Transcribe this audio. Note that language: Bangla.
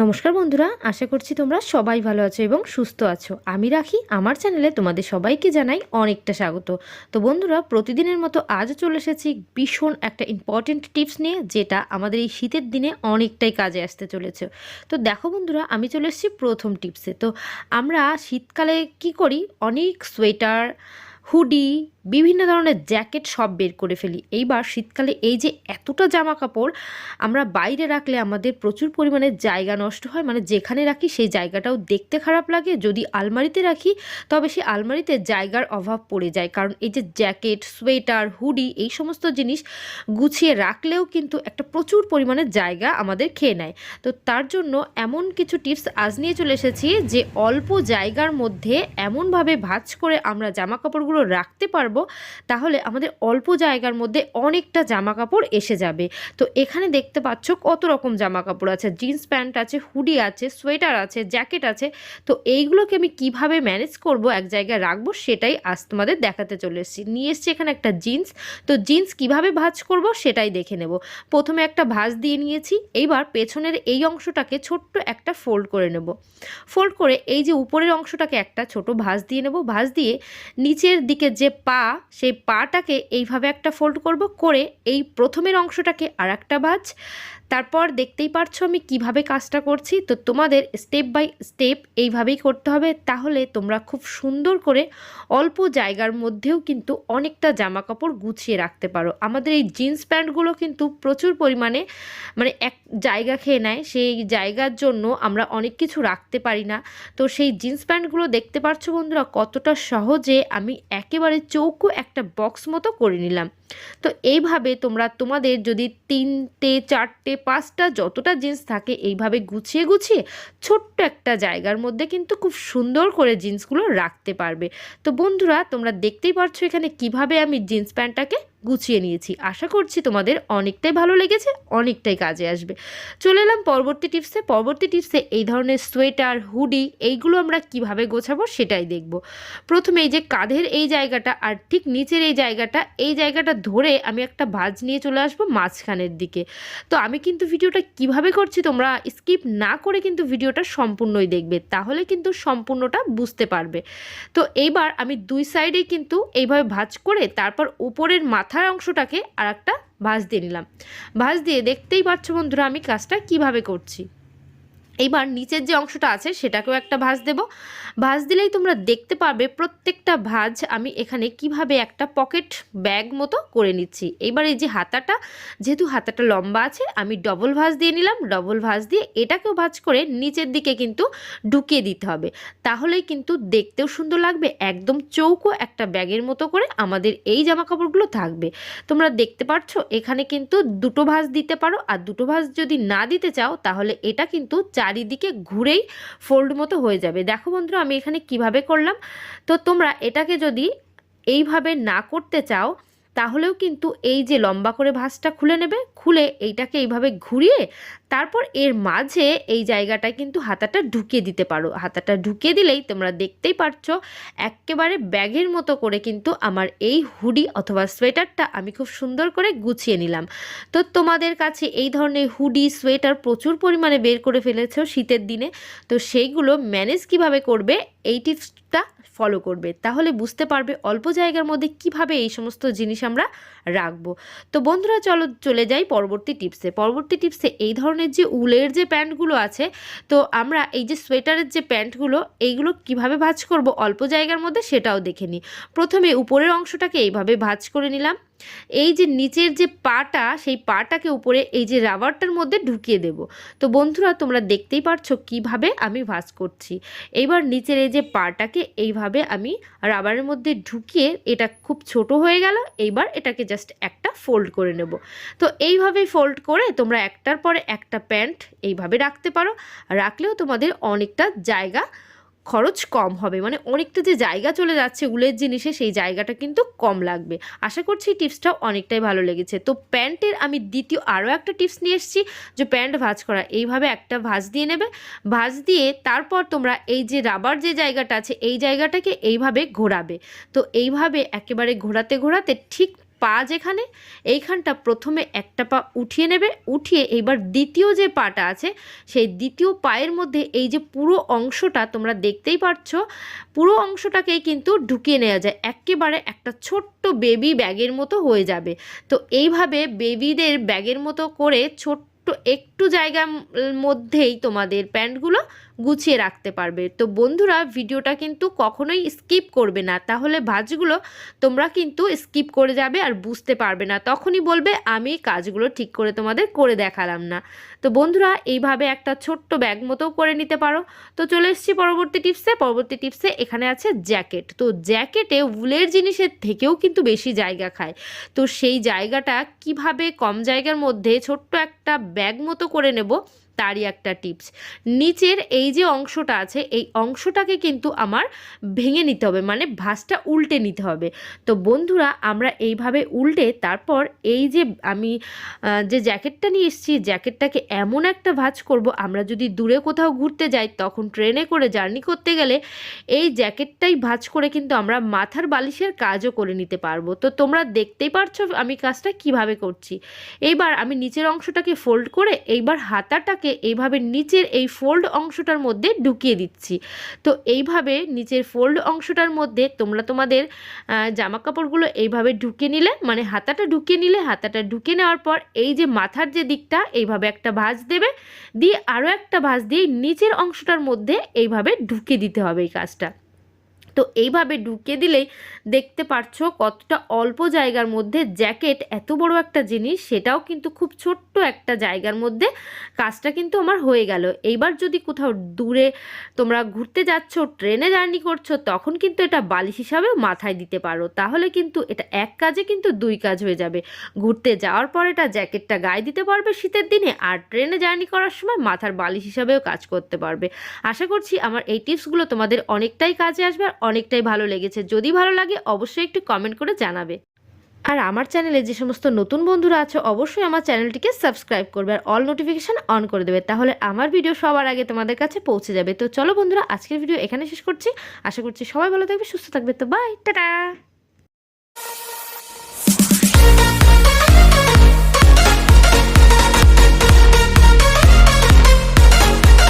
নমস্কার বন্ধুরা, আশা করছি তোমরা সবাই ভালো আছো এবং সুস্থ আছো। আমি রাখি, আমার চ্যানেলে তোমাদের সবাইকে জানাই অনেকটা স্বাগত। তো বন্ধুরা, প্রতিদিনের মতো আজও চলে এসেছি ভীষণ একটা ইম্পর্টেন্ট টিপস নিয়ে, যেটা আমাদের এই শীতের দিনে অনেকটাই কাজে আসতে চলেছে। তো দেখো বন্ধুরা, আমি চলে এসেছি প্রথম টিপসে তো আমরা শীতকালে কি করি? অনেক সোয়েটার হুডি, বিভিন্ন ধরনের জ্যাকেট সব বের করে ফেলি। এইবার শীতকালে এই যে এতটা জামা কাপড় আমরা বাইরে রাখলে আমাদের প্রচুর পরিমাণে জায়গা নষ্ট হয়। মানে যেখানে রাখি সেই জায়গাটাও দেখতে খারাপ লাগে। যদি আলমারিতে রাখি, তবে সেই আলমারিতে জায়গার অভাব পড়ে যায়। কারণ এই যে জ্যাকেট, সোয়েটার, হুডি এই সমস্ত জিনিস গুছিয়ে রাখলেও কিন্তু একটা প্রচুর পরিমাণে জায়গা আমাদের খেয়ে নেয়। তো তার জন্য এমন কিছু টিপস আজ নিয়ে চলে এসেছি যে অল্প জায়গার মধ্যে এমনভাবে ভাজ করে আমরা জামা কাপড়গুলো রাখতে পারব, তাহলে আমাদের অল্প জায়গার মধ্যে অনেকটা জামা কাপড় এসে যাবে। তো এখানে দেখতে পাচ্ছ কত রকম জামা কাপড় আছে, জিন্স প্যান্ট আছে, হুডি আছে, সোয়েটার আছে, জ্যাকেট আছে। তো এইগুলোকে আমি কীভাবে ম্যানেজ করব, এক জায়গায় রাখব সেটাই আজ তোমাদের দেখাতে চলে এসেছি। নিয়ে এসেছি এখানে একটা জিন্স, তো জিন্স কীভাবে ভাঁজ করব সেটাই দেখে নেব। প্রথমে একটা ভাঁজ দিয়ে নিয়েছি, এইবার পেছনের এই অংশটাকে ছোট্ট একটা ফোল্ড করে নেব। ফোল্ড করে এই যে উপরের অংশটাকে একটা ছোট ভাঁজ দিয়ে নেব। ভাঁজ দিয়ে নিচের দিকে যে পা, সেই পাটাকে এইভাবে একটা ফোল্ড করব, করে এই প্রথমের অংশটাকে আর একটা ভাঁজ তারপর দেখতেই পারছ আমি কীভাবে কাজটা করছি। তো তোমাদের স্টেপ বাই স্টেপ এইভাবেই করতে হবে। তাহলে তোমরা খুব সুন্দর করে অল্প জায়গার মধ্যেও কিন্তু অনেকটা জামা কাপড় গুছিয়ে রাখতে পারো। আমাদের এই জিন্স প্যান্টগুলো কিন্তু প্রচুর পরিমাণে মানে এক জায়গা খেয়ে নেয়। সেই জায়গার জন্য আমরা অনেক কিছু রাখতে পারি না। তো সেই জিন্স প্যান্টগুলো দেখতে পারছ বন্ধুরা কতটা সহজে আমি একেবারে চৌকো একটা বক্স মতো করে নিলাম। তো এইভাবে তোমরা তোমাদের যদি তিনটে, চারটে পাঁচটা যতটা জিন্স থাকে এইভাবে গুছিয়ে গুছিয়ে ছোট্ট একটা জায়গার মধ্যে কিন্তু খুব সুন্দর করে জিন্সগুলো রাখতে পারবে। তো বন্ধুরা, তোমরা দেখতেই পারছ এখানে কীভাবে আমি জিন্স প্যান্টটাকে গুছিয়ে নিয়েছি। আশা করছি তোমাদের অনেকটাই ভালো লেগেছে, অনেকটাই কাজে আসবে। চলে এলাম পরবর্তী টিপসে পরবর্তী টিপসে এই ধরনের সোয়েটার, হুডি এইগুলো আমরা কীভাবে গোছাবো সেটাই দেখব। প্রথমে এই যে কাঁধের এই জায়গাটা আর ঠিক নিচের এই জায়গাটা এই জায়গাটা ধরে আমি একটা ভাঁজ নিয়ে চলে আসব মাঝখানের দিকে। তো আমি কিন্তু ভিডিওটা কীভাবে করছি তোমরা স্কিপ না করে কিন্তু ভিডিওটা সম্পূর্ণই দেখবে, তাহলে কিন্তু সম্পূর্ণটা বুঝতে পারবে। তো এইবার আমি দুই সাইডে কিন্তু এইভাবে ভাজ করে তারপর উপরের মাথার অংশটাকে আর একটা ভাঁজ দিয়ে নিলাম। ভাঁজ দিয়ে দেখতেই পাচ্ছ বন্ধুরা আমি কাজটা কীভাবে করছি। এইবার নিচের যে অংশটা আছে, সেটাকেও একটা ভাঁজ দেব। ভাঁজ দিলেই তোমরা দেখতে পাবে প্রত্যেকটা ভাঁজ আমি এখানে কীভাবে একটা পকেট ব্যাগ মতো করে নিচ্ছি। এইবার এই যে হাতাটা, যেহেতু হাতাটা লম্বা আছে, আমি ডবল ভাঁজ দিয়ে নিলাম, ডবল ভাঁজ দিয়ে এটাকেও ভাঁজ করে নিচের দিকে কিন্তু ঢুকিয়ে দিতে হবে। তাহলেই কিন্তু দেখতেও সুন্দর লাগবে, একদম চৌকো একটা ব্যাগের মতো করে আমাদের এই জামা কাপড়গুলো থাকবে। তোমরা দেখতে পাচ্ছ এখানে কিন্তু দুটো ভাঁজ দিতে পারো, আর দুটো ভাঁজ যদি না দিতে চাও, তাহলে এটা কিন্তু চারিদিকে ঘুরেই ফোল্ড মতো হয়ে যাবে। দেখো বন্ধুরা, আমি এখানে কীভাবে করলাম? তো তোমরা এটাকে যদি এইভাবে না করতে চাও তাহলেও কিন্তু এই যে লম্বা করে ভাঁজটা খুলে নেবে, খুলে এইটাকে এইভাবে ঘুরিয়ে তারপর এর মাঝে এই জায়গাটায় কিন্তু হাতাটা ঢুকিয়ে দিতে পারো। হাতাটা ঢুকিয়ে দিলেই তোমরা দেখতেই পারছ একেবারে ব্যাগের মতো করে কিন্তু আমার এই হুডি অথবা সোয়েটারটা আমি খুব সুন্দর করে গুছিয়ে নিলাম। তো তোমাদের কাছে এই ধরনের হুডি, সোয়েটার প্রচুর পরিমাণে বের করে ফেলেছো শীতের দিনে। তো সেইগুলো ম্যানেজ কীভাবে করবে? এই টিপসটা ফলো করবে। তাহলে বুঝতে পারবে অল্প জায়গার মধ্যে কীভাবে এই সমস্ত জিনিস আমরা রাখব। তো বন্ধুরা, চলো চলে যাই পরবর্তী টিপসে পরবর্তী টিপসে এই ধরনের যে উলের যে প্যান্টগুলো আছে, তো আমরা এই যে সোয়েটারের যে প্যান্টগুলো এইগুলো কীভাবে ভাজ করব? অল্প জায়গার মধ্যে সেটাও দেখে নিই। প্রথমে উপরের অংশটাকে এইভাবে ভাজ করে নিলাম। এই যে নিচের যে পাটা, সেই পাটাকে উপরে এই যে রাবারটার মধ্যে ঢুকিয়ে দেব। তো বন্ধুরা, তোমরা দেখতেই পারছ কীভাবে আমি ভাঁজ করছি। এইবার নিচের এই যে পাটাকে এইভাবে আমি রাবারের মধ্যে ঢুকিয়ে এটা খুব ছোট হয়ে গেল, এইবার এটাকে জাস্ট একটা ফোল্ড করে নেব। তো এইভাবেই ফোল্ড করে তোমরা একটার পরে একটা প্যান্ট এইভাবে রাখতে পারো। রাখলেও তোমাদের অনেকটা জায়গা খরচ কম হবে। মানে অনেকটা যে জায়গা চলে যাচ্ছে উলের জিনিসে, সেই জায়গাটা কিন্তু কম লাগবে। আশা করছি এই টিপসটাও অনেকটাই ভালো লেগেছে। তো প্যান্টের আমি দ্বিতীয় আরও একটা টিপস নিয়ে এসেছি যে প্যান্ট ভাজ করা। এইভাবে একটা ভাজ দিয়ে নেবে। ভাজ দিয়ে তারপর তোমরা এই যে রাবার যে জায়গাটা আছে, এই জায়গাটাকে এইভাবে ঘোরাবে। তো এইভাবে একেবারে ঘোরাতে ঘোরাতে ঠিক পা যেখানে, এইখানটা প্রথমে একটা পা উঠিয়ে নেবে, উঠিয়ে এইবার দ্বিতীয় যে পাটা আছে, সেই দ্বিতীয় পায়ের মধ্যে এই যে পুরো অংশটা তোমরা দেখতেই পাচ্ছ পুরো অংশটাকেই কিন্তু ঢুকিয়ে নেওয়া যায়। একেবারে একটা ছোট্ট বেবি ব্যাগের মতো হয়ে যাবে। তো এইভাবে বেবিদের ব্যাগের মতো করে ছোট্ট একটু জায়গার মধ্যেই তোমাদের প্যান্টগুলো গুছিয়ে রাখতে পারবে। তো বন্ধুরা, ভিডিওটা কিন্তু কখনোই স্কিপ করবে না। তাহলে ভাজগুলো তোমরা কিন্তু স্কিপ করে যাবে আর বুঝতে পারবে না। তখনই বলবে, আমি কাজগুলো ঠিক করে তোমাদের করে দেখালাম না। তো বন্ধুরা, এইভাবে একটা ছোট্ট ব্যাগ মতো করে নিতে পারো। তো চলে এসেছি পরবর্তী টিপসে। পরবর্তী টিপসে এখানে আছে জ্যাকেট। তো জ্যাকেটে উলের জিনিসের থেকেও কিন্তু বেশি জায়গা খায়। তো সেই জায়গাটা কীভাবে কম জায়গার মধ্যে ছোট্ট একটা ব্যাগ মতো করে নেব তারই একটা টিপস। নিচের এই যে অংশটা আছে, এই অংশটাকে কিন্তু আমার ভেঙে নিতে হবে মানে ভাঁজটা উল্টে নিতে হবে। তো বন্ধুরা, আমরা এইভাবে উল্টে তারপর এই যে আমি যে জ্যাকেটটা নিয়ে এসেছি, জ্যাকেটটাকে এমন একটা ভাঁজ করব, আমরা যদি দূরে কোথাও ঘুরতে যাই, তখন ট্রেনে করে জার্নি করতে গেলে এই জ্যাকেটটাই ভাঁজ করে কিন্তু আমরা মাথার বালিশের কাজও করে নিতে পারব। তো তোমরা দেখতেই পারছ আমি কাজটা কীভাবে করছি। এইবার আমি নিচের অংশটাকে ফোল্ড করে এইবার হাতাটাকে এইভাবে নিচের এই ফোল্ড অংশটার মধ্যে ঢুকিয়ে দিচ্ছি। তো এইভাবে নিচের ফোল্ড অংশটার মধ্যে তোমরা তোমাদের জামা কাপড়গুলো এইভাবে ঢুকে নিলে মানে হাতাটা ঢুকিয়ে নিলে, হাতাটা ঢুকে নেওয়ার পর এই যে মাথার যে দিকটা, এইভাবে একটা ভাঁজ দেবে, দিয়ে আরও একটা ভাঁজ দিয়ে নিচের অংশটার মধ্যে এইভাবে ঢুকে দিতে হবে এই কাজটা। তো এইভাবে ঢুকিয়ে দিলেই দেখতে পারছ কতটা অল্প জায়গার মধ্যে জ্যাকেট এত বড় একটা জিনিস, সেটাও কিন্তু খুব ছোট্ট একটা জায়গার মধ্যে কাজটা কিন্তু আমার হয়ে গেল। এইবার যদি কোথাও দূরে তোমরা ঘুরতে যাচ্ছ, ট্রেনে জার্নি করছ, তখন কিন্তু এটা বালিশ হিসাবে মাথায় দিতে পারো। তাহলে কিন্তু এটা এক কাজে কিন্তু দুই কাজ হয়ে যাবে। ঘুরতে যাওয়ার পর এটা জ্যাকেটটা গায়ে দিতে পারবে শীতের দিনে আর ট্রেনে জার্নি করার সময় মাথার বালিশ হিসাবেও কাজ করতে পারবে। আশা করছি আমার এই টিপসগুলো তোমাদের অনেকটাই কাজে আসবে আর অনেকটাই ভালো লেগেছে। যদি ভালো লাগে, অবশ্যই একটু কমেন্ট করে জানাবে। আর আমার চ্যানেলে যে সমস্ত নতুন বন্ধুরা আছে, অবশ্যই আমার চ্যানেলটিকে সাবস্ক্রাইব করবে আর অল নোটিফিকেশান অন করে দেবে। তাহলে আমার ভিডিও সবার আগে তোমাদের কাছে পৌঁছে যাবে। তো চলো বন্ধুরা, আজকের ভিডিও এখানে শেষ করছি। আশা করছি সবাই ভালো থাকবে, সুস্থ থাকবে। তো বাই টাটা